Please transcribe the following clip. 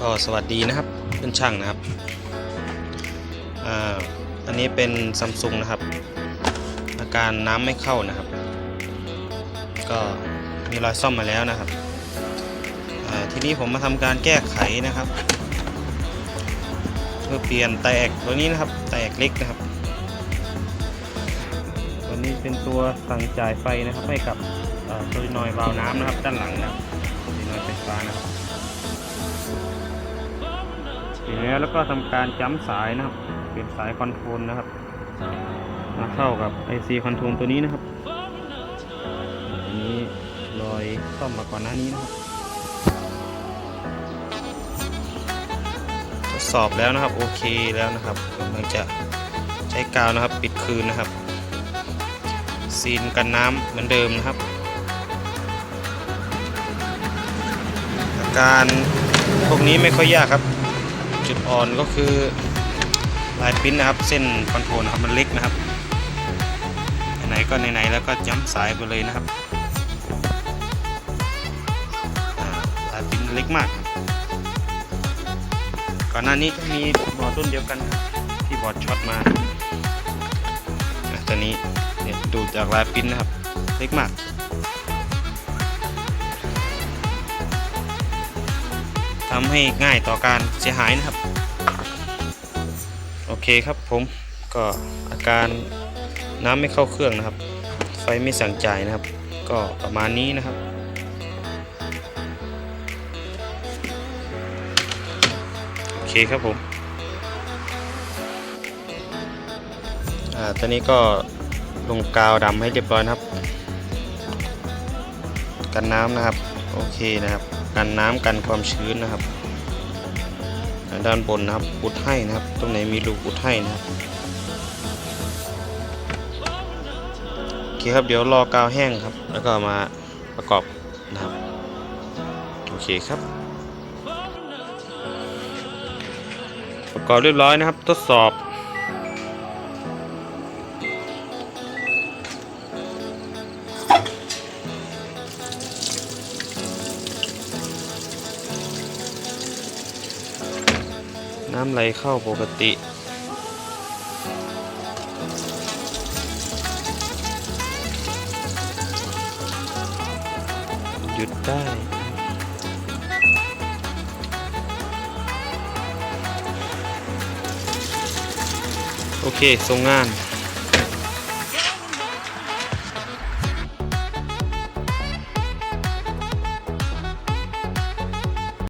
ก็สวัสดีนะครับเพื่อนช่างนะครับอ่าอันนี้เป็นซัมซุงนะครับ อาการน้ำไม่เข้านะครับ ก็มีรอยซ่อมมาแล้วนะครับทีนี้ผมมาทำการแก้ไขนะครับเพื่อเปลี่ยนไตกตัวนี้นะครับไตกเล็กนะครับตัวนี้เป็นตัวสั่งจ่ายไฟนะครับให้กับโซลินอยด์วาล์วน้ำนะครับ ด้านหลังนะครับโซลินอยด์ไฟฟ้านะครับ เสร็จแล้วแล้วก็ทำการจ้ำสายนะครับเปลี่ยนสายคอนโทรลนะครับมาเข้ากับ IC คอนโทรลตัวนี้นะครับอันนี้รอยซ่อมมาก่อนหน้านี้นะครับทดสอบแล้วนะครับโอเคแล้วนะครับกำลังจะใช้กาวนะครับปิดคืนนะครับ ซีนกันน้ำเหมือนเดิมนะครับการพวกนี้ไม่ค่อยยากครับ จุดอ่อนก็คือลายปิ้นนะครับ เส้นคอนโทรลนะครับมันเล็กนะครับไหนก็ไหนๆแล้วก็ย้ำสายไปเลยนะครับลายปิ้นเล็กมาก ก่อนหน้านี้ก็มีบอร์ดรุ่นเดียวกันที่บอร์ดช็อตมาอะตอนนี้ดูจากลายปิ้นนะครับ เล็กมาก ทำให้ง่ายต่อการเสียหายนะครับ โอเคครับผมก็อาการน้ำไม่เข้าเครื่องนะครับ ไฟไม่สั่งจ่ายนะครับ ก็ประมาณนี้นะครับโอเคครับผมอ่าตอนนี้ก็ลงกาวดำให้เรียบร้อยนะครับ กันน้ำนะครับ โอเคนะครับกันน้ำกันความชื้นนะครับด้านบนนะครับอุดให้นะครับ ตรงไหนมีรูอุดให้นะครับโอเคครับเดี๋ยวรอกาวแห้งครับ แล้วก็มาประกอบนะครับโอเคครับ ประกอบเรียบร้อยนะครับ ทดสอบ น้ำไหลเข้าปกติ หยุดได้ โอเคส่งงาน